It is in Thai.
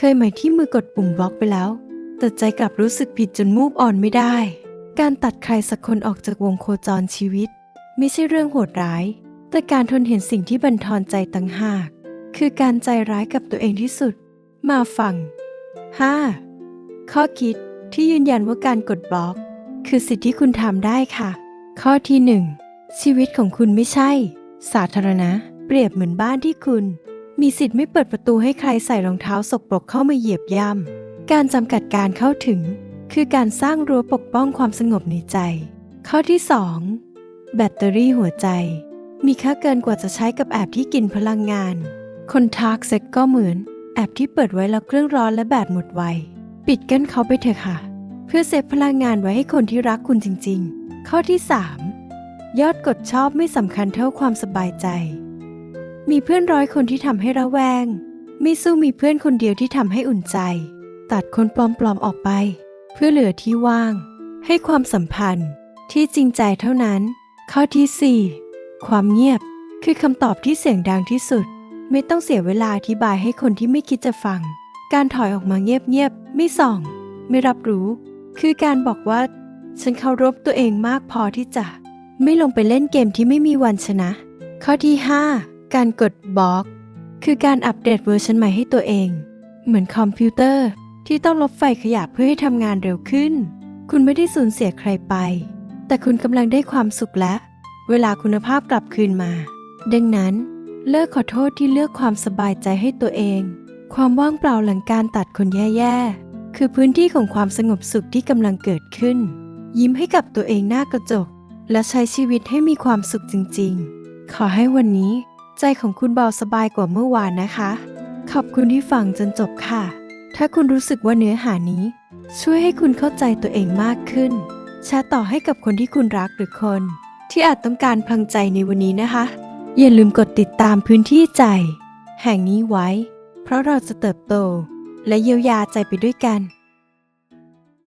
เคยไหมที่มือกดปุ่มบล็อกไปแล้ว แต่ใจกลับรู้สึกผิดจนมูฟออนไม่ได้ การตัดใครสักคนออกจากวงโคจรชีวิต ไม่ใช่เรื่องโหดร้าย แต่การทนเห็นสิ่งที่บันทอนใจต่างหาก คือการใจร้ายกับตัวเองที่สุด มาฟัง 5. ข้อคิดที่ยืนยันว่าการกดบล็อก คือสิทธิที่คุณทำได้ค่ะ ข้อที่ 1 ชีวิตของคุณไม่ใช่ สาธารณะ เปรียบเหมือนบ้านที่คุณ มีสิทธิ์ไม่เปิดประตูให้ใครใส่รองเท้าสกปรกเข้ามาเหยียบย่ำ การจำกัดการเข้าถึง คือการสร้างรั้วปกป้องความสงบในใจ ข้อที่ 2 แบตเตอรี่หัวใจ มีค่าเกินกว่าจะใช้กับแอปที่กินพลังงาน คนทักเซ็กก็เหมือน แอปที่เปิดไว้แล้วเครื่องร้อนและแบตหมดไว ปิดกั้นเขาไปเถอะค่ะ เพื่อเซฟพลังงานไว้ให้คนที่รักคุณจริง ๆ ข้อที่ 3 ยอดกดชอบไม่สำคัญเท่าความสบายใจ มีเพื่อนร้อยคนที่ทำให้ระแวง ไม่สู้มีเพื่อนคนเดียวที่ทำให้อุ่นใจ ตัดคนปลอมๆออกไป เพื่อเหลือที่ว่าง ให้ความสัมพันธ์ที่จริงใจเท่านั้น ข้อที่ 4 ความเงียบคือคำตอบที่เสียงดังที่สุด ไม่ต้องเสียเวลาอธิบายให้คนที่ไม่คิดจะฟัง การถอยออกมาเงียบๆไม่ส่อง ไม่รับรู้ คือการบอกว่า ฉันเคารพตัวเองมากพอที่จะ ไม่ลงไปเล่นเกมที่ไม่มีวันชนะ ข้อที่ 5 การกดบล็อก คือการอัปเดตเวอร์ชันใหม่ให้ตัวเอง เหมือนคอมพิวเตอร์ที่ต้องลบไฟขยะเพื่อให้ทำงานเร็วขึ้น คุณไม่ได้สูญเสียใครไป แต่คุณกำลังได้ความสุขและ เวลาคุณภาพกลับคืนมา ดังนั้น เลิกขอโทษที่เลือกความสบายใจให้ตัวเอง ความว่างเปล่าหลังการตัดคนแย่ๆ คือพื้นที่ของความสงบสุขที่กำลังเกิดขึ้น ยิ้มให้กับตัวเองหน้ากระจก และใช้ชีวิตให้มีความสุขจริง ๆ ขอให้วันนี้ ใจของคุณเบาสบายกว่าเมื่อวานนะคะ ขอบคุณที่ฟังจนจบค่ะ ถ้าคุณรู้สึกว่าเนื้อหานี้ ช่วยให้คุณเข้าใจตัวเองมากขึ้น แชร์ต่อให้กับคนที่คุณรักหรือคน ที่อาจต้องการพลังใจในวันนี้นะคะ อย่าลืมกดติดตามพื้นที่ใจ แห่งนี้ไว้ เพราะเราจะเติบโต และเยียวยาใจไปด้วยกัน